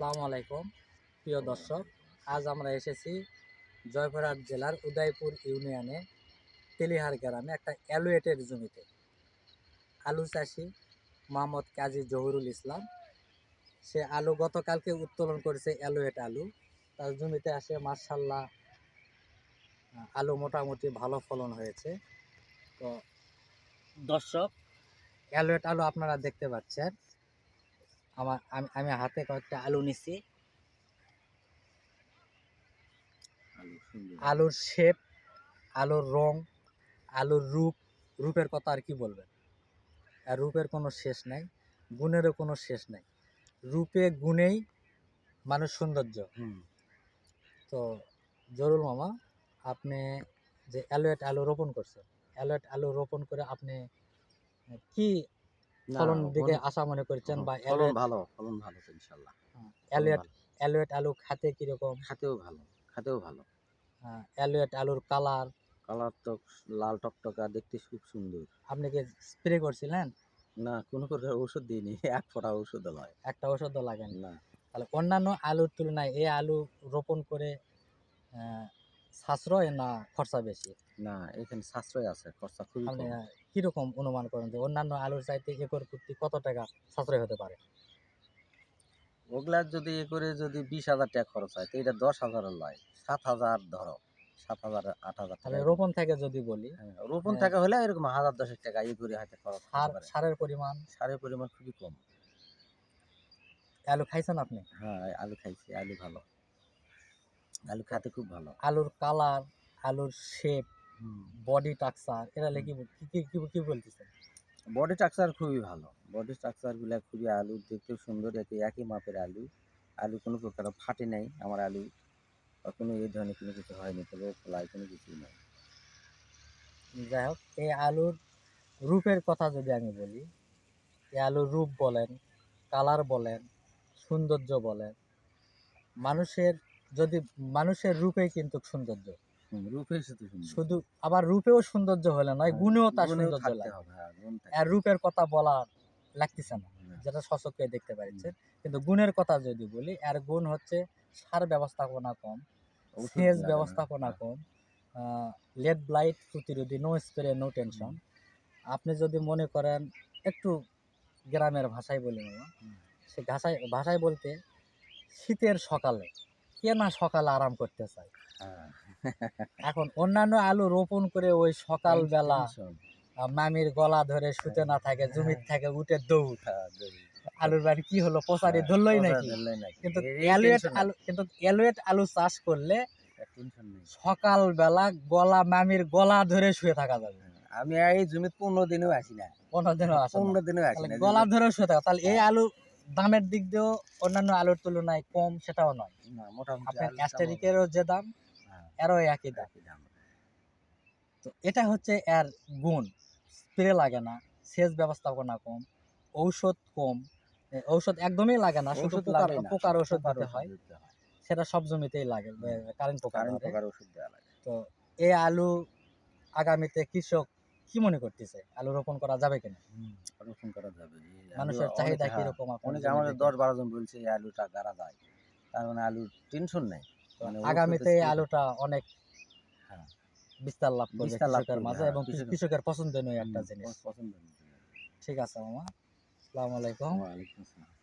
আসসালামু আলাইকুম, প্রিয় দর্শক, আজ আমরা এসেছি জয়পুরহাট জেলার উদয়পুর ইউনিয়নে তেলিহার গ্রামে একটা অ্যালুয়েটের জমিতে। আলু চাষি মোহাম্মদ কাজী জহুরুল ইসলাম, সে আলু গতকালকে উত্তোলন করেছে অ্যালুয়েট আলু। তার জমিতে আসে মার্শাল্লাহ আলু মোটামুটি ভালো ফলন হয়েছে। তো দর্শক, অ্যালুয়েট আলু আপনারা দেখতে পাচ্ছেন। আমার আমি আমি হাতে কয়েকটা আলু নিছি। আলুর শেপ আলুর রং আলুর রূপ রূপের কথা আর কি বলবেন? আর রূপের কোনো শেষ নাই গুণেরও কোনো শেষ নাই। রূপে গুণেই মানুষ সৌন্দর্য। হুম। তো জরুল মামা আপনি যে অ্যালোয়েট আলু রোপণ করছেন অ্যালোয়েট আলু রোপণ করে আপনি কি ফলন দিকে আশা মনে করছেন বা ফলন ভালো ফলন ভালো ফলন অ্যালোয়েট। অ্যালোয়েট আলু খাতে কীরকম? খাতেও ভালো খাতেও ভালো। অ্যালোয়েট আলুর কালার? কালার তো লাল টকটকা দেখতে খুব সুন্দর। আপনি কি স্প্রে করছিলেন? না কোনো প্রকার ঔষধ দিইনি এক ফোঁটা ঔষধ নয়। একটা ওষুধও লাগেন না। তাহলে অন্যান্য আলুর তুলনায় এই আলু রোপণ করে সাশ্রয় না খরচা বেশি? না এখানে সাশ্রয় আছে খরচা খুবই আপনি কম। আহ, কীরকম অনুমান করেন যে অন্যান্য আলুর চাইতে একর প্রতি কত টাকা সাশ্রয় হতে পারে? ওগুলা যদি এ করে যদি বিশ হাজার টাকা খরচ হয় তো এটা দশ হাজারের লয়। সাত হাজার ধরো সাত হাজার আট হাজার তাহলে টাকা। রোপণ থেকে যদি বলি হ্যাঁ, রোপণ হ্যাঁ। থাকা হলে এরকম হাজার দশেক টাকা এই করে হয়তো খরচ হতে সার পারে। সারের পরিমাণ? সারের পরিমাণ খুবই কম। আলু খাইছেন আপনি? হ্যাঁ আলু খাইছি আলু ভালো। আলু খেতে খুব ভালো। আলুর কালার আলুর শেপ বডি টাকচার এরা কি কি কি- বলতেছেন? বডি স্ট্রাকচার খুবই ভালো। বডি স্ট্রাকচারগুলা খুবই আলু দেখতেও সুন্দর একই একই মাপের আলু। আলু কোনো প্রকার ফাটে নাই আমার আলু। বা কোনো এই ধরনের কোনো কিছু হয়নি তবে ফলাই কোনো কিছুই নাই। যাই হোক এই আলুর রূপের কথা যদি আমি বলি এই আলুর রূপ বলেন কালার বলেন সৌন্দর্য বলেন মানুষের যদি মানুষের রূপেই কিন্তু সৌন্দর্য। রূপে শুধু আবার রূপেও সৌন্দর্য হলে নয় হ্যাঁ, গুণেও তার সৌন্দর্য লাগে। হ্যাঁ, আর রূপের কথা বলা লাগতেছে না হ্যাঁ। যেটা সচক্ষে দেখতে পাচ্ছেন কিন্তু গুণের কথা যদি বলি আর গুণ হচ্ছে সার ব্যবস্থাপনা কম সেচ ব্যবস্থাপনা। কম লেড ব্লাইট প্রতিরোধী নো স্প্রে নো টেনশন। আপনি যদি মনে করেন একটু গ্রামের ভাষায় বলি সে ভাষায় ভাষায় বলতে শীতের সকালে কে না সকালে আরাম করতে চায়? হ্যাঁ। এখন অন্যান্য আলু রোপণ করে ওই টেনশন, আহ, মামির গলা ধরে শুতে না থাকে জমির থেকে উঠে দৌড়। হ্যাঁ, আলুর বাড়ি কি হলো? পচারি হ্যাঁ, ধরলই নাকি? কিন্তু অ্যালুয়েট আলু কিন্তু অ্যালুয়েট আলু চাষ করলে সকাল বেলা গলা মামির গলা ধরে শুয়ে থাকা যাবে। হ্যাঁ, আমি এই জমিতে পনেরো দিনেও আসি না। পনেরো দিনও আসে। পনেরো দিনেও আসি গলা ধরে শুয়ে থাকা। তাহলে এই আলু দামের দিক দিয়েও অন্যান্য আলুর তুলনায় কম সেটাও নয়। আপনার দাম যে দাম হ্যাঁ, এরও একই দাম। তো এটা হচ্ছে এর গুণ। স্প্রে লাগে না সেচ ব্যবস্থাপনা কম ঔষধ কম ঔষধ একদমই লাগে না শুধু পোকার ওষুধ দিতে হয় সেটা সব জমিতেই লাগে কারেন্ট। পোকার ওষুধ দেওয়া লাগে। তো এই আলু আগামীতে কৃষক কি মনে করতেছে? আলু রোপণ করা যাবে কিনা? রোপণ করা যাবে। মানুষের চাহিদা হ্যাঁ, কীরকম আপনার অনেকে আমাদের? দশ বারো জন বলছে এই আলুটা গাড়া যায়। তার মানে আলুর টেনশন নেই। মানে আগামীতে আলুটা অনেক হ্যাঁ। বিস্তার লাভ করবে কৃষকের মাঝে হ্যাঁ, এবং কৃষকের- পছন্দনীয় একটা জিনিস। পছন্দ ঠিক আছে মামা। আসসালামু আলাইকুম। ওয়ালাইকুম আসসালাম।